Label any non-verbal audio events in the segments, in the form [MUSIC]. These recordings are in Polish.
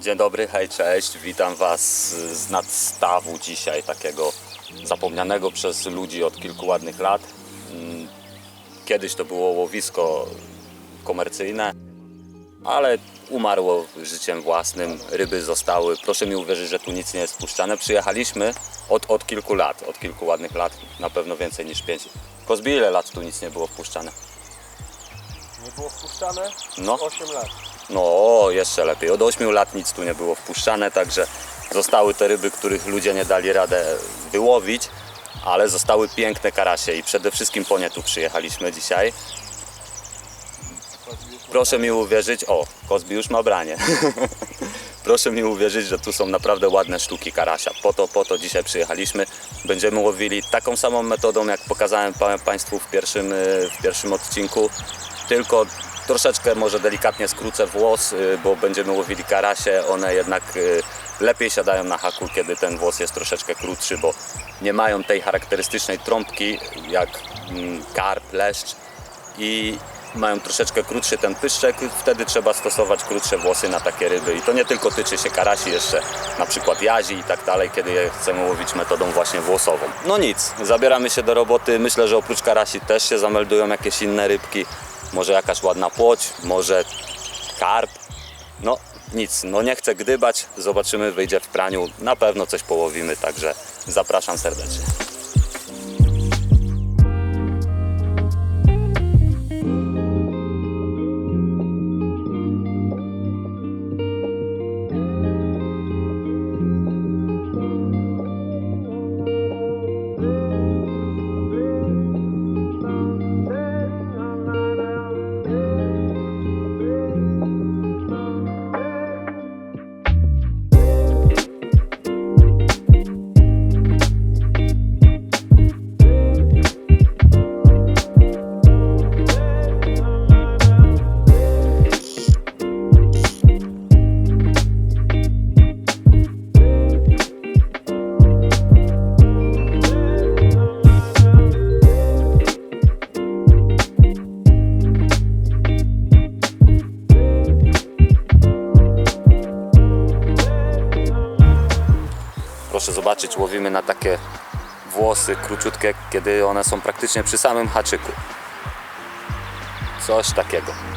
Dzień dobry, hej, cześć. Witam Was z nadstawu dzisiaj, takiego zapomnianego przez ludzi od kilku ładnych lat. Mm, Kiedyś to było łowisko komercyjne, ale umarło życiem własnym, ryby zostały. Proszę mi uwierzyć, że tu nic nie jest wpuszczane. Przyjechaliśmy od, od kilku lat, od kilku ładnych lat, na pewno więcej niż pięć. Kozbi, ile lat tu nic nie było wpuszczane? Nie było wpuszczane? No. 8 lat. No, jeszcze lepiej. Od 8 lat nic tu nie było wpuszczane, także zostały te ryby, których ludzie nie dali radę wyłowić, ale zostały piękne karasie i przede wszystkim po nie tu przyjechaliśmy dzisiaj. Proszę mi uwierzyć, o, Kozbi już ma branie. [LAUGHS] Proszę mi uwierzyć, że tu są naprawdę ładne sztuki karasia. Po to, po to dzisiaj przyjechaliśmy. Będziemy łowili taką samą metodą, jak pokazałem pa- Państwu w pierwszym, y, w pierwszym odcinku, tylko troszeczkę może delikatnie skrócę włos, y, bo będziemy łowili karasie. One jednak y, lepiej siadają na haku, kiedy ten włos jest troszeczkę krótszy, bo nie mają tej charakterystycznej trąbki jak mm, karp, leszcz i mają troszeczkę krótszy ten pyszczek, wtedy trzeba stosować krótsze włosy na takie ryby. I to nie tylko tyczy się karasi, jeszcze na przykład jazi i tak dalej, kiedy je chcemy łowić metodą właśnie włosową. No nic, zabieramy się do roboty. Myślę, że oprócz karasi też się zameldują jakieś inne rybki. Może jakaś ładna płoć, może karp. No nic, no nie chcę gdybać, zobaczymy, wyjdzie w praniu. Na pewno coś połowimy, także zapraszam serdecznie. Zobaczyć, łowimy na takie włosy króciutkie, kiedy one są praktycznie przy samym haczyku. Coś takiego.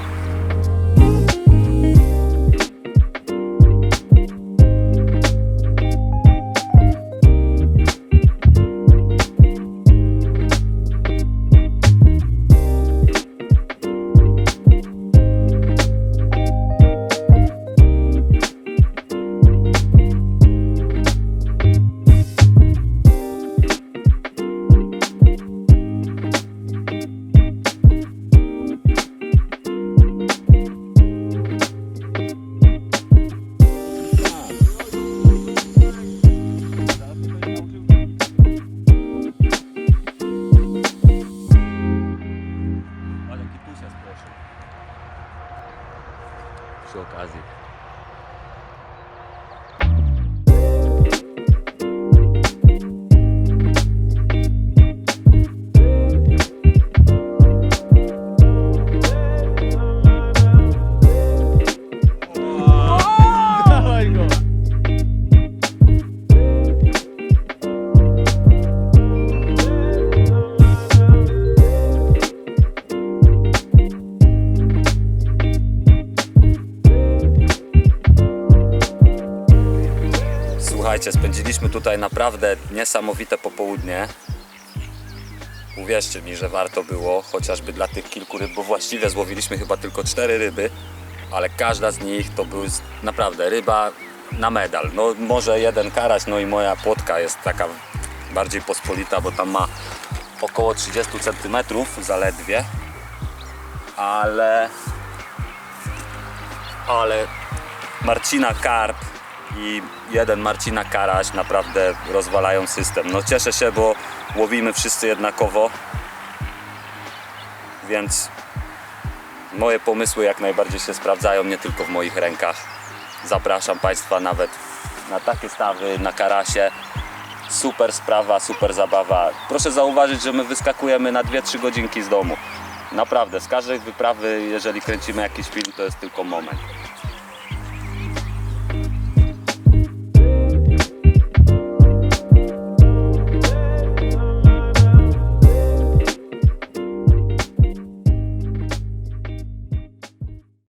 Przy okazji. Słuchajcie, spędziliśmy tutaj naprawdę niesamowite popołudnie. Uwierzcie mi, że warto było, chociażby dla tych kilku ryb, bo właściwie złowiliśmy chyba tylko cztery ryby, ale każda z nich to był naprawdę ryba na medal. No może jeden karaś, no i moja płotka jest taka bardziej pospolita, bo tam ma około 30 cm zaledwie, ale ale Marcina Karp i jeden Marcina Karaś naprawdę rozwalają system. No cieszę się, bo łowimy wszyscy jednakowo, więc moje pomysły jak najbardziej się sprawdzają, nie tylko w moich rękach. Zapraszam Państwa nawet na takie stawy, na karasie. Super sprawa, super zabawa. Proszę zauważyć, że my wyskakujemy na 2-3 godzinki z domu. Naprawdę, z każdej wyprawy, jeżeli kręcimy jakiś film, to jest tylko moment.